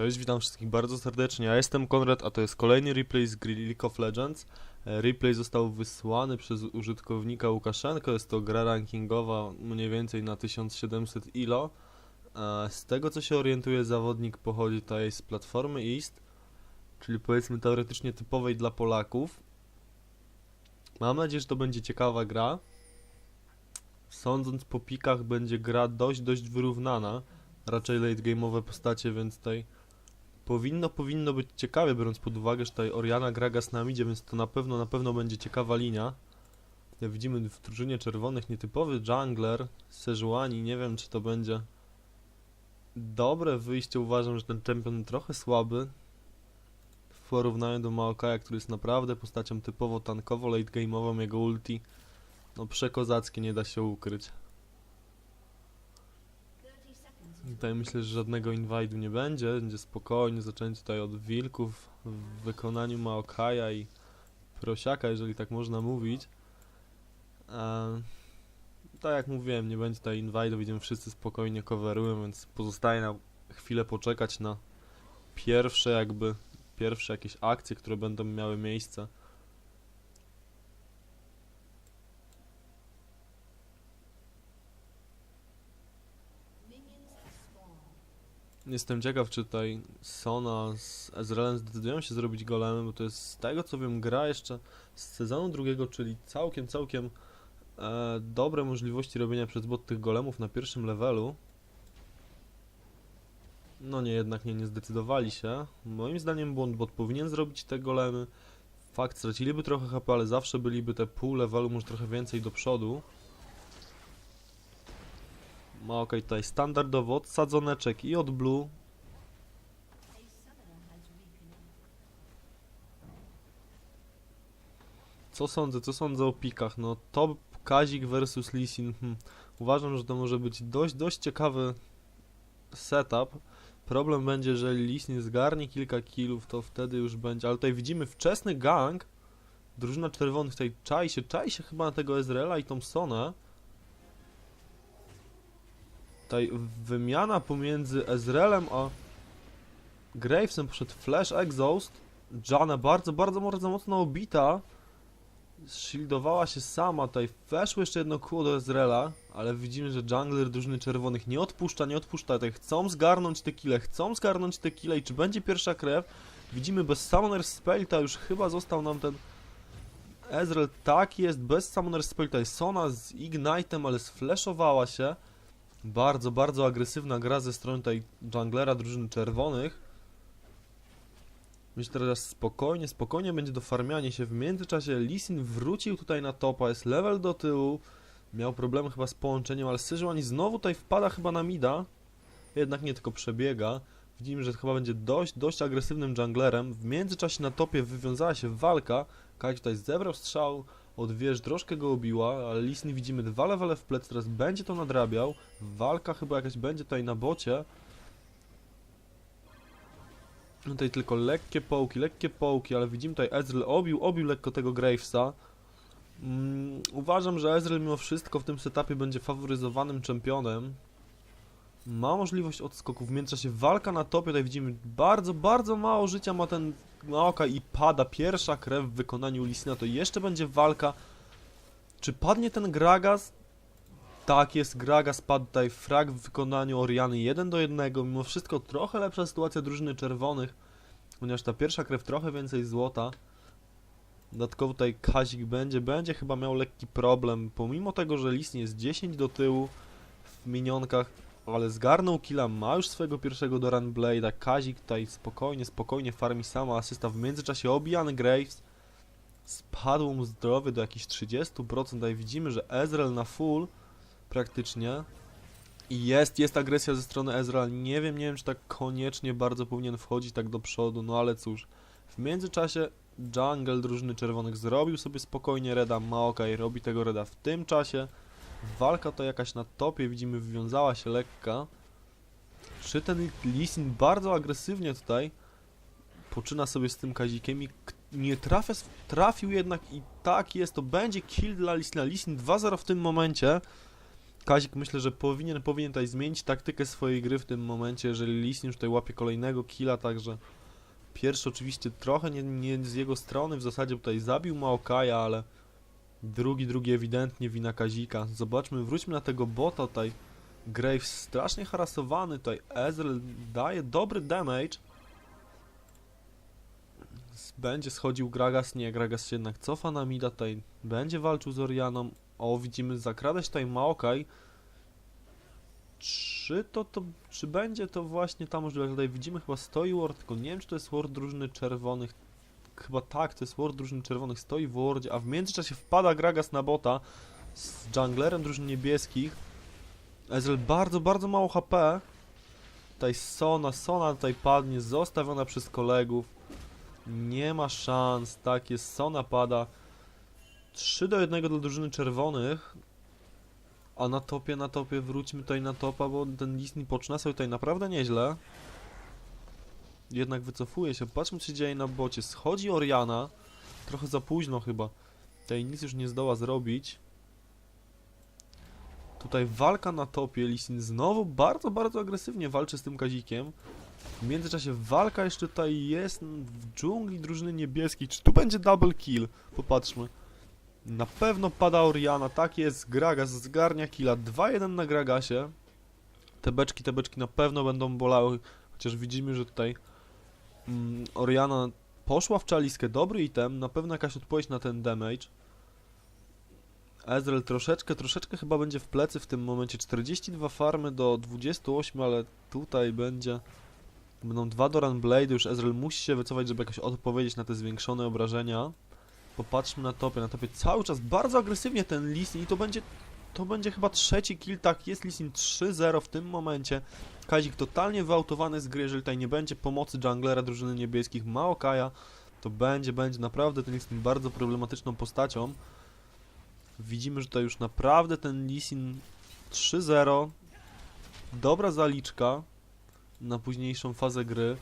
Cześć, witam wszystkich bardzo serdecznie. Ja jestem Konrad, a to jest kolejny replay z gry League of Legends. E, Replay został wysłany przez użytkownika Łukaszenko. Jest to gra rankingowa mniej więcej na 1700 ilo. E, Z tego co się orientuję, zawodnik pochodzi tutaj z platformy East, czyli powiedzmy teoretycznie typowej dla Polaków. Mam nadzieję, że to będzie ciekawa gra. Sądząc po pikach, będzie gra dość, dość wyrównana raczej late game'owe postacie, więc tutaj powinno, powinno być ciekawie, biorąc pod uwagę, że tutaj Oriana Gragas nam idzie, więc to na pewno, na pewno będzie ciekawa linia. Jak widzimy w drużynie czerwonych nietypowy jungler, Sejuani, nie wiem czy to będzie dobre wyjście, uważam, że ten champion trochę słaby w porównaniu do Maokaja, który jest naprawdę postacią typowo tankowo, late game'ową, jego ulti no przekozackie, nie da się ukryć. Tutaj myślę, że żadnego inwajdu nie będzie, będzie spokojnie zacząć tutaj od wilków w wykonaniu Maokaja i Prosiaka, jeżeli tak można mówić. Eee, tak jak mówiłem, nie będzie tutaj inwajdu, widzimy wszyscy spokojnie coverują, więc pozostaje nam chwilę poczekać na pierwsze jakby, pierwsze jakieś akcje, które będą miały miejsce. Jestem ciekaw, czy tutaj Sona z Ezrealem zdecydują się zrobić golemy, bo to jest z tego co wiem gra jeszcze z sezonu drugiego, czyli całkiem, całkiem e, dobre możliwości robienia przez bot tych golemów na pierwszym levelu. No nie, jednak nie, nie zdecydowali się. Moim zdaniem błąd bot powinien zrobić te golemy. Fakt, straciliby trochę HP, ale zawsze byliby te pół levelu, może trochę więcej do przodu. Ma ok, tutaj standardowo od sadzoneczek i od blue. Co sądzę, co sądzę o pikach? No top Kazik versus Lisin. Hmm. Uważam, że to może być dość, dość ciekawy setup. Problem będzie, że Lisin zgarnie kilka killów, to wtedy już będzie. Ale tutaj widzimy wczesny gang. Drużyna czerwonych tutaj czai się, czai się chyba na tego Ezreala i Thompsona. Tutaj wymiana pomiędzy Ezrealem a Gravesem poszedł Flash Exhaust. Jana bardzo, bardzo, bardzo mocno obita. Shieldowała się sama, tutaj weszło jeszcze jedno kół do Ezreala, ale widzimy, że jungler drużyny czerwonych nie odpuszcza, nie odpuszcza, tutaj chcą zgarnąć te kile, chcą zgarnąć te kile i czy będzie pierwsza krew? Widzimy bez Summoner Spellta już chyba został nam ten Ezreal, tak jest, bez Summoner Spellta jest Sona z Ignite'em, ale sflashowała się. Bardzo, bardzo agresywna gra ze strony tej junglera drużyny czerwonych. Myślę teraz spokojnie, spokojnie będzie dofarmianie się. W międzyczasie Lisin wrócił tutaj na topa, jest level do tyłu. Miał problemy chyba z połączeniem, ale Sejuani znowu tutaj wpada chyba na mida. Jednak nie tylko przebiega. Widzimy, że chyba będzie dość, dość agresywnym junglerem. W międzyczasie na topie wywiązała się walka. Kaj tutaj zebrał strzał, od wież troszkę go obiła, ale Lisin widzimy dwa levele w plec, teraz będzie to nadrabiał. Walka chyba jakaś będzie tutaj na bocie. Tutaj tylko lekkie połki, lekkie połki, ale widzimy tutaj Ezreal obił, obił lekko tego Gravesa. Mm, uważam, że Ezreal mimo wszystko w tym setupie będzie faworyzowanym czempionem. Ma możliwość odskoków, w międzyczasie walka na topie, tutaj widzimy bardzo, bardzo mało życia ma ten Maoka i pada. Pierwsza krew w wykonaniu Lisina, to jeszcze będzie walka. Czy padnie ten Gragas? Tak jest, Gragas padł tutaj. Frag w wykonaniu Oriany 1 do 1, mimo wszystko trochę lepsza sytuacja drużyny czerwonych, ponieważ ta pierwsza krew trochę więcej złota. Dodatkowo tutaj Kazik będzie, będzie chyba miał lekki problem, pomimo tego, że Lisin jest 10 do tyłu w minionkach, ale zgarnął killa, ma już swojego pierwszego Doran Blade'a, Kazik tutaj spokojnie, spokojnie farmi sama asysta, w międzyczasie obijany Graves, spadło mu zdrowie do jakichś 30%, tutaj widzimy, że Ezreal na full praktycznie. I jest, jest agresja ze strony Ezreal, nie wiem, nie wiem czy tak koniecznie bardzo powinien wchodzić tak do przodu, no ale cóż, w międzyczasie Jungle drużyny czerwonych zrobił sobie spokojnie Reda, Maokai robi tego Reda w tym czasie, Walka to jakaś na topie, widzimy, wywiązała się lekka. Czy ten Lisin bardzo agresywnie tutaj poczyna sobie z tym Kazikiem i nie trafia, trafił jednak i tak jest, to będzie kill dla Lisina. Lisin 2-0 w tym momencie. Kazik myślę, że powinien, powinien tutaj zmienić taktykę swojej gry w tym momencie, jeżeli Lissin już tutaj łapie kolejnego killa, także pierwszy oczywiście trochę nie, nie z jego strony, w zasadzie tutaj zabił Maokaja, ale drugi, drugi ewidentnie wina Kazika. Zobaczmy, wróćmy na tego bota tutaj. Graves strasznie harasowany, tutaj Ezreal daje dobry damage. Będzie schodził Gragas, nie, Gragas się jednak cofa na mida, tutaj będzie walczył z Orianą. O, widzimy, zakrada się tutaj Maokaj. Czy to, to, czy będzie to właśnie ta możliwość? Tutaj widzimy chyba stoi ward, tylko nie wiem, czy to jest ward drużyny czerwonych. Chyba tak, to jest ward drużyny czerwonych, stoi w wardzie, a w międzyczasie wpada Gragas na bota z junglerem drużyn niebieskich. Ezreal bardzo, bardzo mało HP. Tutaj Sona, Sona tutaj padnie, zostawiona przez kolegów. Nie ma szans, tak jest, Sona pada. 3 do 1 dla drużyny czerwonych. A na topie, na topie, wróćmy tutaj na topa, bo ten Disney poczyna sobie tutaj naprawdę nieźle. Jednak wycofuje się. Patrzmy, co się dzieje na bocie. Schodzi Oriana. Trochę za późno chyba. Tutaj nic już nie zdoła zrobić. Tutaj walka na topie. Lisin znowu bardzo, bardzo agresywnie walczy z tym Kazikiem. W międzyczasie walka jeszcze tutaj jest w dżungli drużyny niebieskiej. Czy tu będzie double kill? Popatrzmy. Na pewno pada Oriana, tak jest, Gragas zgarnia killa, 2-1 na Gragasie. Te beczki, te beczki na pewno będą bolały, chociaż widzimy, że tutaj mm, Oriana poszła w czaliskę, dobry item, na pewno jakaś odpowiedź na ten damage. Ezreal troszeczkę, troszeczkę chyba będzie w plecy w tym momencie, 42 farmy do 28, ale tutaj będzie... Będą dwa Doran Blade, już Ezreal musi się wycofać, żeby jakoś odpowiedzieć na te zwiększone obrażenia. Popatrzmy na topie, na topie cały czas bardzo agresywnie ten Lisin i to będzie to będzie chyba trzeci kill, tak jest Lisin 3-0 w tym momencie. Kazik totalnie wyautowany z gry, jeżeli tutaj nie będzie pomocy junglera drużyny niebieskich Maokaja, to będzie, będzie naprawdę ten Lisin bardzo problematyczną postacią. Widzimy, że tutaj już naprawdę ten Lisin 3-0, dobra zaliczka na późniejszą fazę gry.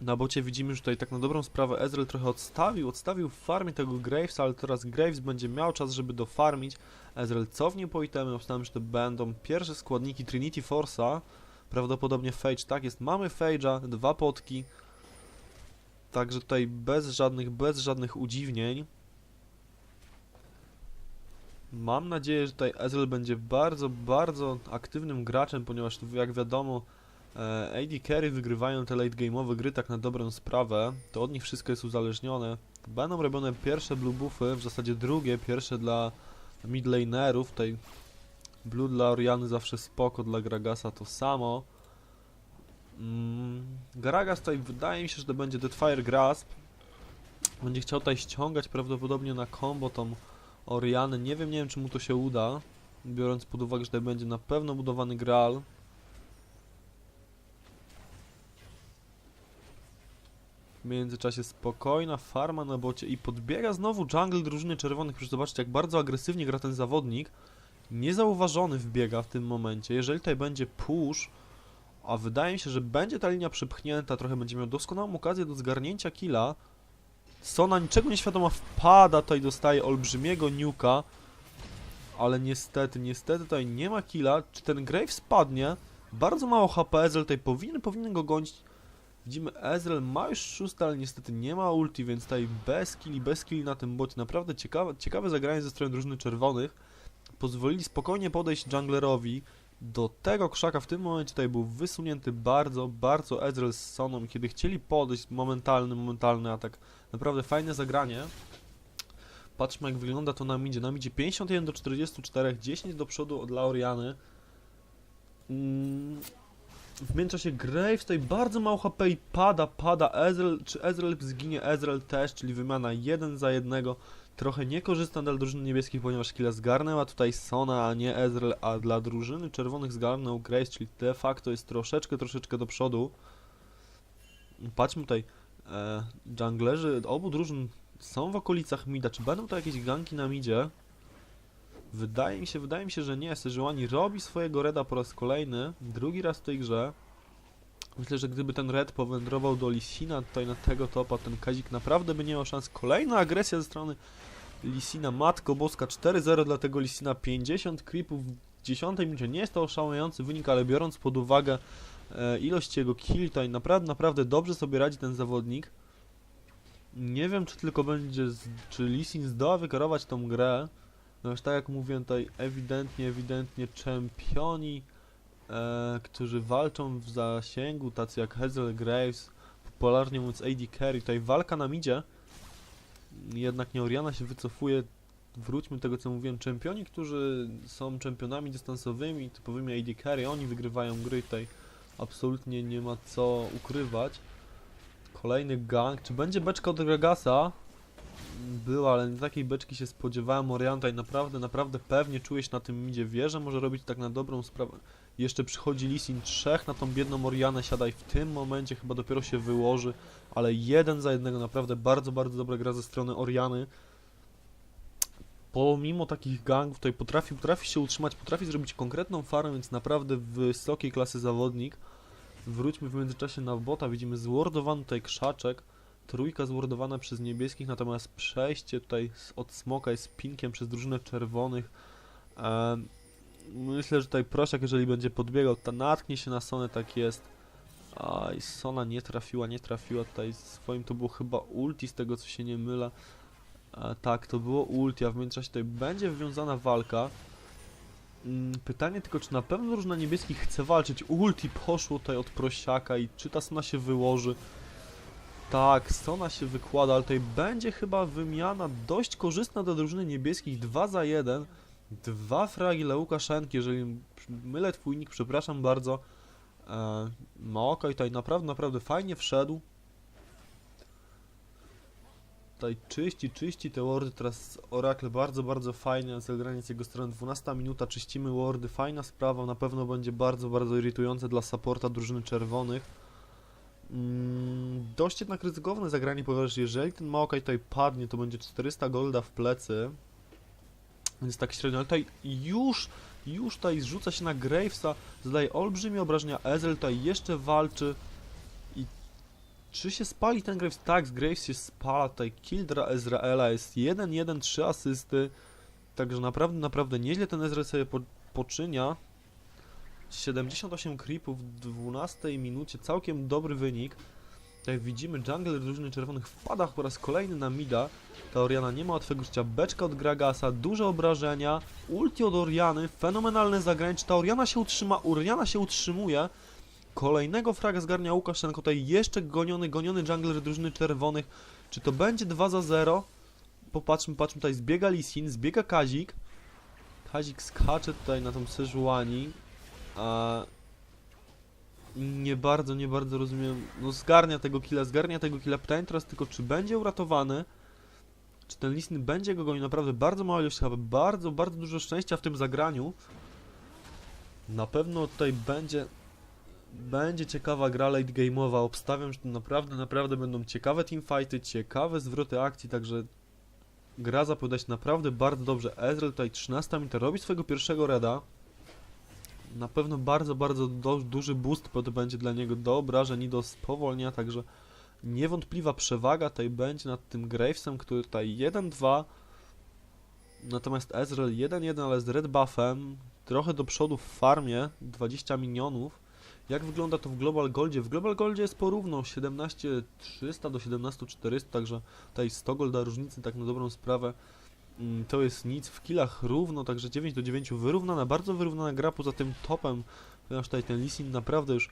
Na bocie widzimy, że tutaj tak na dobrą sprawę Ezreal trochę odstawił, odstawił w farmie tego Gravesa, ale teraz Graves będzie miał czas, żeby dofarmić. Ezreal cofnie po itemy, obstawiam, że to będą pierwsze składniki Trinity Force'a, prawdopodobnie Phage, tak jest, mamy Phage'a, dwa potki, także tutaj bez żadnych, bez żadnych udziwnień. Mam nadzieję, że tutaj Ezreal będzie bardzo, bardzo aktywnym graczem, ponieważ jak wiadomo AD Carry wygrywają te late game'owe gry tak na dobrą sprawę, to od nich wszystko jest uzależnione. Będą robione pierwsze blue buffy, w zasadzie drugie, pierwsze dla mid lanerów, tutaj blue dla Oriany zawsze spoko, dla Gragasa to samo. Mm, Gragas tutaj wydaje mi się, że to będzie Deadfire Grasp. Będzie chciał tutaj ściągać prawdopodobnie na combo tą Orianę, nie wiem, nie wiem czy mu to się uda, biorąc pod uwagę, że tutaj będzie na pewno budowany Graal. Międzyczasie spokojna farma na bocie i podbiega znowu jungle drużyny czerwonych. Proszę zobaczcie, jak bardzo agresywnie gra ten zawodnik. Niezauważony wbiega w tym momencie. Jeżeli tutaj będzie push, a wydaje mi się, że będzie ta linia przepchnięta, trochę będzie miał doskonałą okazję do zgarnięcia killa. Sona niczego nieświadoma wpada, tutaj dostaje olbrzymiego niuka. Ale niestety, niestety tutaj nie ma killa. Czy ten Grave spadnie? Bardzo mało HP, Ezreal tutaj powinien, powinien go gonić. Widzimy Ezreal ma już szóste, ale niestety nie ma ulti, więc tutaj bez killi, bez killi na tym bocie. Naprawdę ciekawe, ciekawe zagranie ze strony drużyny czerwonych. Pozwolili spokojnie podejść junglerowi. Do tego krzaka w tym momencie tutaj był wysunięty bardzo, bardzo Ezreal z Soną. Kiedy chcieli podejść, momentalny, momentalny atak. Naprawdę fajne zagranie. Patrzmy jak wygląda to na midzie. Na midzie 51 do 44, 10 do przodu dla Oriany. Mm, w międzyczasie Graves tutaj bardzo mało HP i pada, pada Ezreal, czy Ezreal zginie, Ezreal też, czyli wymiana jeden za jednego. Trochę niekorzystna dla drużyny niebieskich, ponieważ killa zgarnęła tutaj Sona, a nie Ezreal, a dla drużyny czerwonych zgarnął Graves, czyli de facto jest troszeczkę, troszeczkę do przodu. Patrzmy tutaj, e, junglerzy obu drużyn są w okolicach mida, czy będą to jakieś ganki na midzie? Wydaje mi się, wydaje mi się, że nie. Sejuani robi swojego reda po raz kolejny, drugi raz w tej grze. Myślę, że gdyby ten red powędrował do Lisina tutaj na tego topa, ten Kazik naprawdę by nie miał szans. Kolejna agresja ze strony Lisina Matko Boska 4-0 dla tego Lisina 50 creepów w 10 minucie. Nie jest to oszałamiający wynik, ale biorąc pod uwagę e, ilość jego killi, tutaj naprawdę, naprawdę dobrze sobie radzi ten zawodnik. Nie wiem, czy tylko będzie, z, czy Lisin zdoła wykierować tą grę. No już tak jak mówiłem tutaj, ewidentnie, ewidentnie czempioni, e, którzy walczą w zasięgu, tacy jak Hazel Graves, popularnie mówiąc AD Carry, tutaj walka na midzie, jednak nie Oriana się wycofuje, wróćmy do tego co mówiłem, czempioni, którzy są czempionami dystansowymi, typowymi AD Carry, oni wygrywają gry tutaj, absolutnie nie ma co ukrywać. Kolejny gang, czy będzie beczka od Regasa? Była, ale nie takiej beczki się spodziewałem. Orion tutaj naprawdę, naprawdę pewnie czuje się na tym midzie. Wie, że może robić tak na dobrą sprawę. Jeszcze przychodzi Lisin trzech na tą biedną Orianę. Siadaj w tym momencie, chyba dopiero się wyłoży. Ale jeden za jednego, naprawdę bardzo, bardzo dobra gra ze strony Oriany. Pomimo takich gangów tutaj potrafi, potrafi się utrzymać, potrafi zrobić konkretną farmę, więc naprawdę wysokiej klasy zawodnik. Wróćmy w międzyczasie na bota, widzimy zwordowany tutaj krzaczek. Trójka zwordowana przez niebieskich, natomiast przejście tutaj od smoka jest pinkiem przez drużynę czerwonych. Myślę, że tutaj Prosiak, jeżeli będzie podbiegał, to natknie się na Sonę, tak jest. Aj, Sona nie trafiła, nie trafiła tutaj swoim, to było chyba ulti z tego co się nie mylę. E, tak, to było ulti, a w międzyczasie tutaj będzie wywiązana walka. Mm, Pytanie tylko, czy na pewno drużyna niebieskich chce walczyć. Ulti poszło tutaj od prosiaka i czy ta Sona się wyłoży. Tak, Sona się wykłada, ale tutaj będzie chyba wymiana dość korzystna dla drużyny niebieskich 2 za 1. Dwa fragi dla Łukaszenki, jeżeli mylę twój nick, przepraszam bardzo. E, Maoka i tutaj naprawdę, naprawdę fajnie wszedł. Tutaj czyści, czyści te wardy, teraz Oracle bardzo, bardzo fajnie, zagranie z jego strony 12 minuta, czyścimy wardy, fajna sprawa, na pewno będzie bardzo, bardzo irytujące dla supporta drużyny czerwonych. Mm, dość jednak ryzykowne zagranie, ponieważ jeżeli ten Maokai tutaj padnie, to będzie 400 golda w plecy. Więc tak średnio, ale tutaj już, już tutaj zrzuca się na Gravesa, zadaje olbrzymie obrażenia, Ezel tutaj jeszcze walczy. I czy się spali ten Graves? Tak, Graves się spala, tutaj kill dla Ezraela jest 1-1, 3 asysty. Także naprawdę, naprawdę nieźle ten Ezreal sobie po, poczynia. 78 creepów w 12 minucie, całkiem dobry wynik. Tak jak widzimy, jungler drużyny czerwonych wpada po raz kolejny na mida. Ta Oriana nie ma łatwego życia, beczka od Gragasa, duże obrażenia, ulti od Oriany, fenomenalne zagranie. Czy ta Oriana się utrzyma? Oriana się utrzymuje. Kolejnego fraga zgarnia Łukaszenko, tutaj jeszcze goniony, goniony jungler drużyny czerwonych. Czy to będzie 2 za 0? Popatrzmy, patrzmy, tutaj zbiega Lisin, zbiega Kazik. Kazik skacze tutaj na tą Sejuani. A nie bardzo, nie bardzo rozumiem. No zgarnia tego killa, zgarnia tego killa. Pytanie teraz tylko, czy będzie uratowany? Czy ten Lisny będzie go gonił? Naprawdę bardzo mała ilość chyba bardzo, bardzo dużo szczęścia w tym zagraniu. Na pewno tutaj będzie będzie ciekawa gra late game'owa. Obstawiam, że naprawdę, naprawdę będą ciekawe teamfighty, ciekawe zwroty akcji, także gra zapowiada się naprawdę bardzo dobrze. Ezreal tutaj 13 minuta robi swojego pierwszego reda. Na pewno bardzo, bardzo do, duży boost to będzie dla niego do obrażeń i do spowolnienia, także niewątpliwa przewaga tutaj będzie nad tym Gravesem, który tutaj 1-2 natomiast Ezreal 1-1, ale z red buffem trochę do przodu w farmie 20 minionów jak wygląda to w Global Goldzie? W Global Goldzie jest porówno 17300 do 17400, także tutaj 100 golda różnicy tak na dobrą sprawę to jest nic, w killach równo, także 9 do 9 wyrównana, bardzo wyrównana gra, poza tym topem, ponieważ tutaj ten Lisin naprawdę już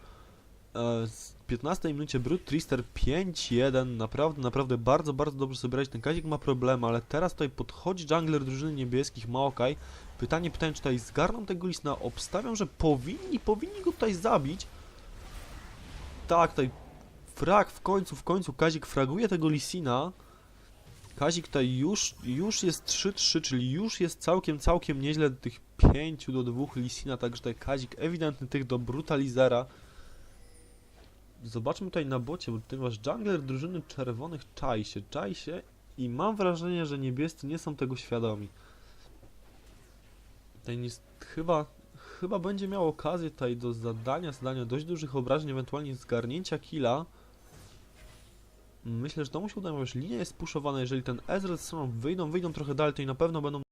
e, z 15 minucie Brute Trister 5-1, naprawdę, naprawdę bardzo, bardzo dobrze sobie radzi, ten Kazik ma problemy, ale teraz tutaj podchodzi jungler drużyny niebieskich, Maokai, pytanie, pytanie, czy tutaj zgarną tego Lisina, obstawiam, że powinni, powinni go tutaj zabić, tak, tutaj frag w końcu, w końcu Kazik fraguje tego Lisina, Kazik tutaj już, już jest 3-3, czyli już jest całkiem, całkiem nieźle do tych 5 do 2 Lisina, także tutaj Kazik ewidentny tych do Brutalizera. Zobaczmy tutaj na bocie, bo ponieważ jungler drużyny czerwonych czai się, czai się i mam wrażenie, że niebiescy nie są tego świadomi. Tutaj nie, chyba, chyba będzie miał okazję tutaj do zadania, zadania dość dużych obrażeń, ewentualnie zgarnięcia killa. Myślę, że to mu się uda, bo już linia jest puszowana, jeżeli ten Ezreal z wyjdą, wyjdą trochę dalej, to i na pewno będą